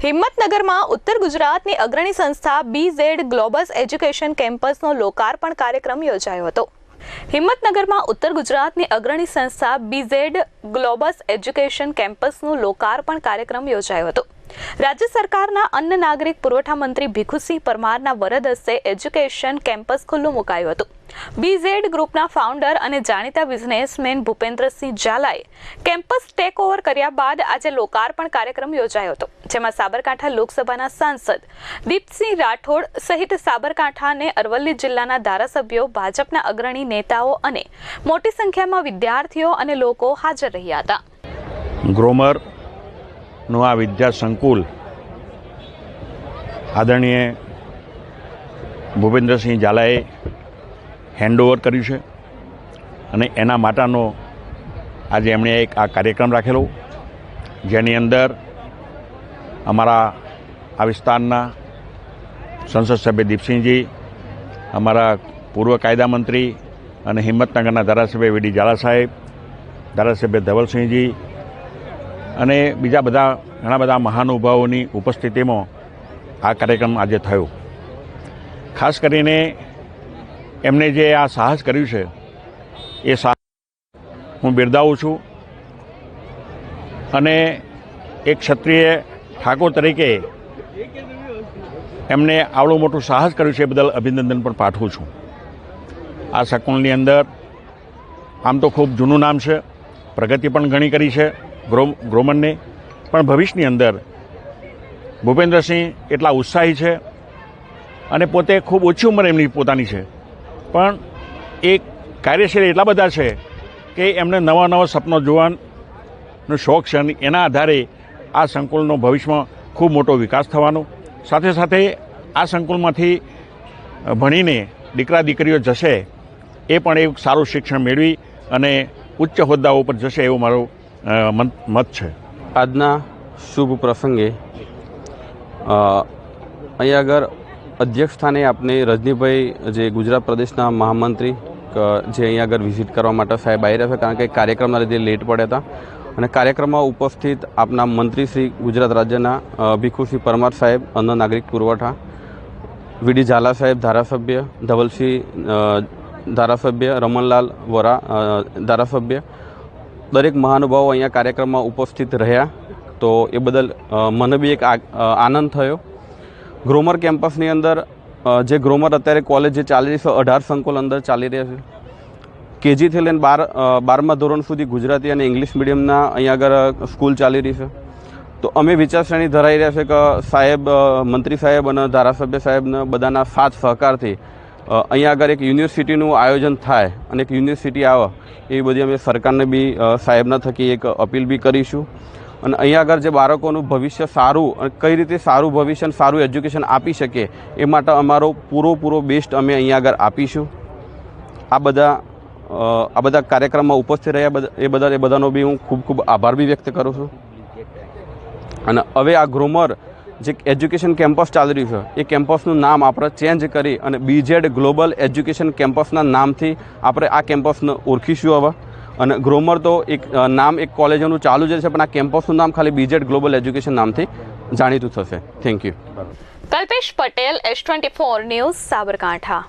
હિંમતનગરમાં ઉત્તર ગુજરાતની અગ્રણી સંસ્થા બી ઝેડ ગ્લોબસ એજ્યુકેશન કેમ્પસનો લોકાર્પણ કાર્યક્રમ યોજાયો હતો. હિંમતનગરમાં ઉત્તર ગુજરાતની અગ્રણી સંસ્થા બીઝેડ ગ્લોબસ એજ્યુકેશન કેમ્પસનું લોકાર્પણ કાર્યક્રમ યોજાયો હતો. રાજ્ય સરકારના અન્ન નાગરિક પુરવઠા મંત્રી ભીખુસિંહ પરમારના વરદ હસ્તે એજ્યુકેશન કેમ્પસ ખુલ્લું મુકાયું હતું. બીઝેડ ગ્રુપના ફાઉન્ડર અને જાણીતા બિઝનેસમેન ભૂપેન્દ્રસિંહ ઝાલાએ કેમ્પસ ટેક ઓવર કર્યા બાદ આજે લોકાર્પણ કાર્યક્રમ યોજાયો હતો, જેમાં સાબરકાંઠા લોકસભાના સાંસદ દીપસિંહ રાઠોડ સહિત સાબરકાંઠા અને અરવલ્લી જિલ્લાના ધારાસભ્યો, ભાજપના અગ્રણી નેતાઓ અને મોટી સંખ્યામાં વિદ્યાર્થીઓ અને લોકો હાજર રહ્યા હતા. ગ્રોમરનું આ વિદ્યા સંકુલ આદરણીય ભૂપેન્દ્રસિંહ ઝાલાએ હેન્ડઓવર કર્યું છે અને એના માટેનો આજે એમણે એક આ કાર્યક્રમ રાખેલો. જેની અંદર અમારા આ વિસ્તારના સંસદ સભ્ય દીપસિંહજી, અમારા પૂર્વ કાયદા મંત્રી અને હિંમતનગરના ધારાસભ્ય વીડી ઝાલા સાહેબ, ધારાસભ્ય ધવલસિંહજી અને બીજા બધા ઘણા બધા મહાનુભાવોની ઉપસ્થિતિમાં આ કાર્યક્રમ આજે થયો. ખાસ કરીને એમણે જે આ સાહસ કર્યું છે, એ સાહસ હું બિરદાવું છું. અને એક ક્ષત્રિય ઠાકોર તરીકે એમને આવડું મોટું સાહસ કર્યું છે એ બદલ અભિનંદન પણ પાઠવું છું. આ શકુલની અંદર આમ તો ખૂબ જૂનું નામ છે, પ્રગતિ પણ ઘણી કરી છે. ગ્રો ગ્રોમનને પણ ભવિષ્યની અંદર ભૂપેન્દ્રસિંહ એટલા ઉત્સાહી છે અને પોતે ખૂબ ઓછી ઉંમર એમની પોતાની છે. પણ એ કાર્યશીલ એટલા બધા છે કે એમને નવા નવા સપનો જોવાનો શોખ છે અને એના આધારે આ સંકુલનો ભવિષ્યમાં ખૂબ મોટો વિકાસ થવાનો. સાથે સાથે આ સંકુલમાંથી ભણીને દીકરા દીકરીઓ જશે એ પણ એક સારું શિક્ષણ મેળવી અને ઉચ્ચ હોદ્દાઓ પર જશે એવું મારો મત છે. આજના શુભ પ્રસંગે અહીંયા આગળ અધ્યક્ષ સ્થાને આપને રજનીભાઈ, જે ગુજરાત પ્રદેશના મહામંત્રી જે અહીંયા આગળ વિઝિટ કરવા માટે સાહેબ આવી રહ્યા છે, કારણ કે કાર્યક્રમના લીધે લેટ પડ્યા હતા. અને કાર્યક્રમમાં ઉપસ્થિત આપના મંત્રી શ્રી ગુજરાત રાજ્યના ભીખુસિંહ પરમાર સાહેબ, અન્ન નાગરિક પુરવઠા, વીડી ઝાલા સાહેબ, ધારાસભ્ય, ધવલસિંહ ધારાસભ્ય રમણલાલ વોરા ધારાસભ્ય દરેક મહાનુભાવો અહીંયા કાર્યક્રમમાં ઉપસ્થિત રહ્યા. તો એ બદલ મને બી એક આનંદ થયો. ગ્રોમર કેમ્પસની અંદર જે ગ્રોમર અત્યારે કોલેજ જે ચાલી રહી છે, અઢાર સંકુલ અંદર ચાલી રહ્યા છે. કેજીથી લઈને બાર બારમા ધોરણ સુધી ગુજરાતી અને ઇંગ્લિશ મીડિયમના અહીંયા આગળ સ્કૂલ ચાલી રહી છે. તો અમે વિચારશ્રેણી ધરાઈ રહ્યા છે કે સાહેબ મંત્રી સાહેબ અને ધારાસભ્ય સાહેબના બધાના સાથ સહકારથી અહીંયા આગળ એક યુનિવર્સિટીનું આયોજન થાય અને એક યુનિવર્સિટી આવે, એ બધી અમે સરકારને બી સાહેબના થકી એક અપીલ બી કરીશું. અને અહીંયા આગળ જે બાળકોનું ભવિષ્ય સારું અને કઈ રીતે સારું ભવિષ્ય અને સારું એજ્યુકેશન આપી શકે, એ માટે અમારો પૂરો બેસ્ટ અમે અહીંયા આગળ આપીશું. આ બધા આ બધા કાર્યક્રમમાં ઉપસ્થિત રહ્યા બધા, એ બધા એ બધાનો બી હું ખૂબ ખૂબ આભાર બી વ્યક્ત કરું છું. અને હવે આ ગ્રોમર જે એજ્યુકેશન કેમ્પસ ચાલી રહ્યું છે, એ કેમ્પસનું નામ આપણે ચેન્જ કરી અને બીજેડ ગ્લોબલ એજ્યુકેશન કેમ્પસના નામથી આપણે આ કેમ્પસને ઓળખીશું હવે. અને ગ્રોમર તો એક નામ એક કોલેજોનું ચાલુ જ છે પણ આ કેમ્પસનું નામ ખાલી બીજેડ ગ્લોબલ એજ્યુકેશન નામથી જાણીતું થશે. Thank you Kalpesh Patel S twenty four news Sabarkantha.